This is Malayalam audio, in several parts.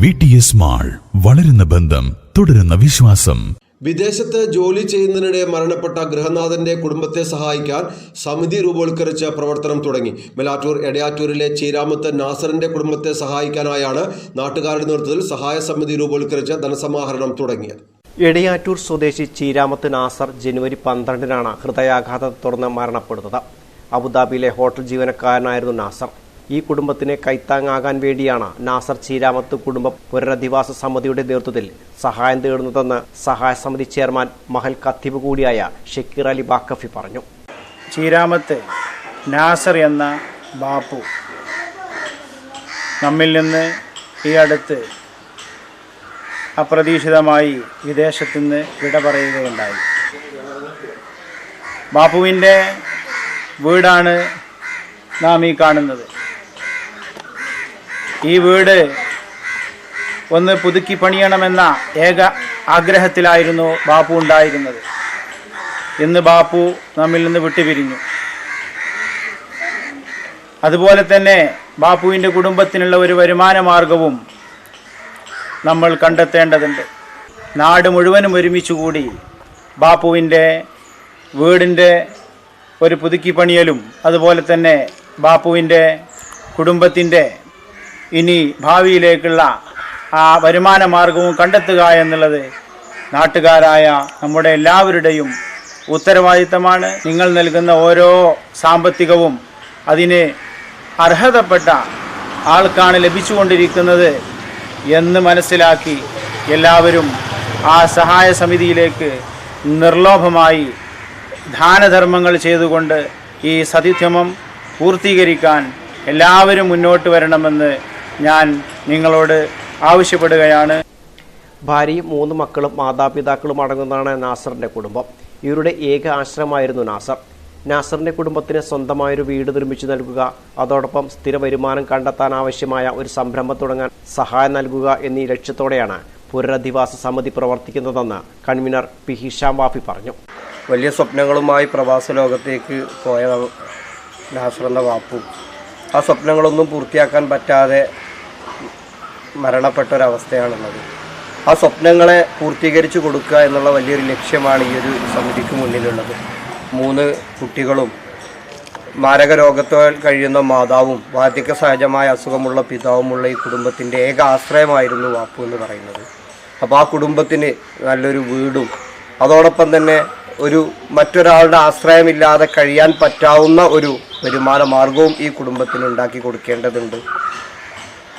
വി ടി എസ് മാൾ വളരുന്ന ബന്ധം തുടരുന്ന വിശ്വാസം. വിദേശത്ത് ജോലി ചെയ്യുന്നതിനിടെ മരണപ്പെട്ട ഗൃഹനാഥന്റെ കുടുംബത്തെ സഹായിക്കാൻ സമിതി രൂപവത്കരിച്ച് പ്രവർത്തനം തുടങ്ങി. മെലാറ്റൂർ എടയാറ്റൂരിലെ ചീരാമത്ത് നാസറിന്റെ കുടുംബത്തെ സഹായിക്കാനായാണ് നാട്ടുകാരുടെ നേതൃത്വത്തിൽ സഹായ സമിതി രൂപവത്കരിച്ച് ധനസമാഹരണം തുടങ്ങിയത്. എടയാറ്റൂർ സ്വദേശി ചീരാമത്ത് നാസർ ജനുവരി പന്ത്രണ്ടിനാണ് ഹൃദയാഘാതത്തെ തുടർന്ന് മരണപ്പെടുന്നത്. അബുദാബിയിലെ ഹോട്ടൽ ജീവനക്കാരനായിരുന്നു നാസർ. ഈ കുടുംബത്തിന് കൈത്താങ്ങാകാൻ വേണ്ടിയാണ് നാസർ ചീരാമത്ത് കുടുംബ പുനരധിവാസ സമിതിയുടെ നേതൃത്വത്തിൽ സഹായം തേടുന്നതെന്ന് സഹായ സമിതി ചെയർമാൻ മഹൽ കത്തിബ് കൂടിയായ ഷക്കീർ അലി ബാക്കഫി പറഞ്ഞു. ചീരാമത്ത് നാസർ എന്ന ബാപ്പു നമ്മിൽ നിന്ന് ഈ അടുത്ത് അപ്രതീക്ഷിതമായി വിദേശത്തു നിന്ന് വിട പറയുകയുണ്ടായി. ബാപ്പുവിന്റെ വീടാണ് നാം ഈ കാണുന്നത്. ഈ വീട് ഒന്ന് പുതുക്കി പണിയണമെന്ന ഏക ആഗ്രഹത്തിലായിരുന്നു ബാപ്പു ഉണ്ടായിരുന്നത്. ഇന്ന് ബാപ്പു നമ്മിൽ നിന്ന് വിട്ടുപിരിഞ്ഞു. അതുപോലെ തന്നെ ബാപ്പുവിന്റെ കുടുംബത്തിനുള്ള ഒരു വരുമാന മാർഗവും നമ്മൾ കണ്ടെത്തേണ്ടതുണ്ട്. നാട് മുഴുവനും ഒരുമിച്ച് കൂടി ബാപ്പുവിന്റെ വീടിന്റെ ഒരു പുതുക്കി പണിയലും അതുപോലെ തന്നെ ബാപ്പുവിന്റെ കുടുംബത്തിന്റെ ഇനി ഭാവിയിലേക്കുള്ള ആ വരുമാന മാർഗവും കണ്ടെത്തുക എന്നുള്ളത് നാട്ടുകാരായ നമ്മുടെ എല്ലാവരുടെയും ഉത്തരവാദിത്തമാണ്. നിങ്ങൾ നൽകുന്ന ഓരോ സാമ്പത്തികവും അതിന് അർഹതപ്പെട്ട ആൾക്കാണ് ലഭിച്ചുകൊണ്ടിരിക്കുന്നത് എന്ന് മനസ്സിലാക്കി എല്ലാവരും ആ സഹായ സമിതിയിലേക്ക് നിർലോഭമായി ദാനധർമ്മങ്ങൾ ചെയ്തുകൊണ്ട് ഈ സതിധ്യമം പൂർത്തീകരിക്കാൻ എല്ലാവരും മുന്നോട്ട് വരണമെന്ന് ഞാൻ നിങ്ങളോട് ആവശ്യപ്പെടുകയാണ്. ഭാര്യയും മൂന്ന് മക്കളും മാതാപിതാക്കളും അടങ്ങുന്നതാണ് നാസറിന്റെ കുടുംബം. ഇവരുടെ ഏക ആശ്രമമായിരുന്നു നാസർ. നാസറിന്റെ കുടുംബത്തിന് സ്വന്തമായൊരു വീട് നിർമ്മിച്ചു നൽകുക അതോടൊപ്പം സ്ഥിര വരുമാനം കണ്ടെത്താൻ ആവശ്യമായ ഒരു സംരംഭം തുടങ്ങാൻ സഹായം നൽകുക എന്നീ ലക്ഷ്യത്തോടെയാണ് പുനരധിവാസ സമിതി പ്രവർത്തിക്കുന്നതെന്ന് കൺവീനർ പി ഹിഷാം വാഫി പറഞ്ഞു. വലിയ സ്വപ്നങ്ങളുമായി പ്രവാസ ലോകത്തേക്ക് പോയ നാസർ എന്ന വാപ്പു. ആ സ്വപ്നങ്ങളൊന്നും പൂർത്തിയാക്കാൻ പറ്റാതെ മരണപ്പെട്ട ഒരവസ്ഥയാണുള്ളത് ആ സ്വപ്നങ്ങളെ പൂർത്തീകരിച്ചു കൊടുക്കുക എന്നുള്ള വലിയൊരു ലക്ഷ്യമാണ് ഈ ഒരു സമിതിക്ക് മുന്നിലുള്ളത്. മൂന്ന് കുട്ടികളും മാരക രോഗത്താൽ കഴിയുന്ന മാതാവും വാർദ്ധക്യ സഹജമായ അസുഖമുള്ള പിതാവുമുള്ള ഈ കുടുംബത്തിന്റെ ഏക ആശ്രയമായിരുന്നു വാപ്പു എന്ന് പറയുന്നത്. അപ്പോൾ ആ കുടുംബത്തിന് നല്ലൊരു വീടും അതോടൊപ്പം തന്നെ ഒരു മറ്റൊരാളുടെ ആശ്രയമില്ലാതെ കഴിയാൻ പറ്റാവുന്ന ഒരു വരുമാന മാർഗവും ഈ കുടുംബത്തിന് ഉണ്ടാക്കി കൊടുക്കേണ്ടതുണ്ട്.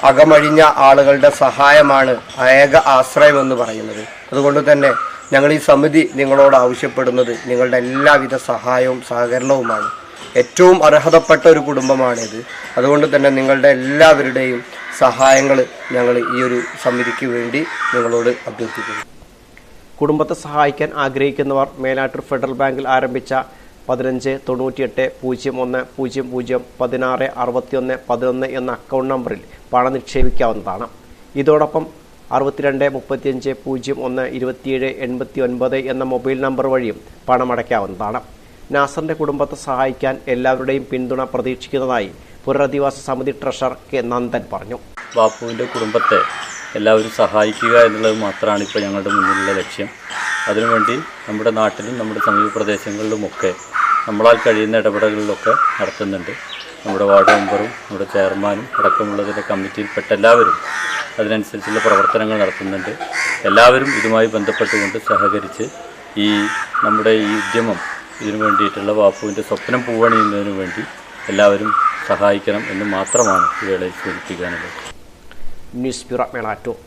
അകമഴിഞ്ഞ ആളുകളുടെ സഹായമാണ് ഏക ആശ്രയം എന്ന് പറയുന്നത്. അതുകൊണ്ട് തന്നെ ഞങ്ങൾ ഈ സമിതി നിങ്ങളോട് ആവശ്യപ്പെടുന്നത് നിങ്ങളുടെ എല്ലാവിധ സഹായവും സഹകരണവുമാണ്. ഏറ്റവും അർഹതപ്പെട്ട ഒരു കുടുംബമാണിത്. അതുകൊണ്ട് തന്നെ നിങ്ങളുടെ എല്ലാവരുടെയും സഹായങ്ങൾ ഞങ്ങൾ ഈ ഒരു സമിതിക്ക് വേണ്ടി നിങ്ങളോട് അഭ്യർത്ഥിക്കുന്നു. കുടുംബത്തെ സഹായിക്കാൻ ആഗ്രഹിക്കുന്നവർ മേലാറ്റൂർ ഫെഡറൽ ബാങ്കിൽ ആരംഭിച്ച പതിനഞ്ച് തൊണ്ണൂറ്റിയെട്ട് പൂജ്യം ഒന്ന് പൂജ്യം പൂജ്യം പതിനാറ് അറുപത്തിയൊന്ന് പതിനൊന്ന് എന്ന അക്കൗണ്ട് നമ്പറിൽ പണം നിക്ഷേപിക്കാവുന്നതാണ്. ഇതോടൊപ്പം അറുപത്തിരണ്ട് മുപ്പത്തിയഞ്ച് പൂജ്യം ഒന്ന് ഇരുപത്തിയേഴ് എൺപത്തി ഒൻപത് എന്ന മൊബൈൽ നമ്പർ വഴിയും പണമടയ്ക്കാവുന്നതാണ്. നാസറിന്റെ കുടുംബത്തെ സഹായിക്കാൻ എല്ലാവരുടെയും പിന്തുണ പ്രതീക്ഷിക്കുന്നതായി പുനരധിവാസ സമിതി ട്രഷറർ കെ നന്ദൻ പറഞ്ഞു. ബാപ്പുവിന്റെ കുടുംബത്തെ എല്ലാവരും സഹായിക്കുക എന്നുള്ളത് മാത്രമാണ് ഇപ്പോൾ ഞങ്ങളുടെ മുന്നിലുള്ള ലക്ഷ്യം. അതിനുവേണ്ടി നമ്മുടെ നാട്ടിലും നമ്മുടെ സമീപ പ്രദേശങ്ങളിലുമൊക്കെ നമ്മളാൽ കഴിയുന്ന ഇടപെടലുകളിലൊക്കെ നടത്തുന്നുണ്ട്. നമ്മുടെ വാർഡ് മെമ്പറും നമ്മുടെ ചെയർമാനും അടക്കമുള്ളതിന്റെ കമ്മിറ്റിയിൽപ്പെട്ട എല്ലാവരും അതിനനുസരിച്ചുള്ള പ്രവർത്തനങ്ങൾ നടത്തുന്നുണ്ട്. എല്ലാവരും ഇതുമായി ബന്ധപ്പെട്ടുകൊണ്ട് സഹകരിച്ച് ഈ നമ്മുടെ ഈ ഉദ്യമം ഇതിനു വേണ്ടിയിട്ടുള്ള ബാപ്പുവിന്റെ സ്വപ്നം പൂവണിയുന്നതിനു വേണ്ടി എല്ലാവരും സഹായിക്കണം എന്ന് മാത്രമാണ് ഈ വേളയിൽ സൂചിപ്പിക്കാനുള്ളത്. News bureau Melattur.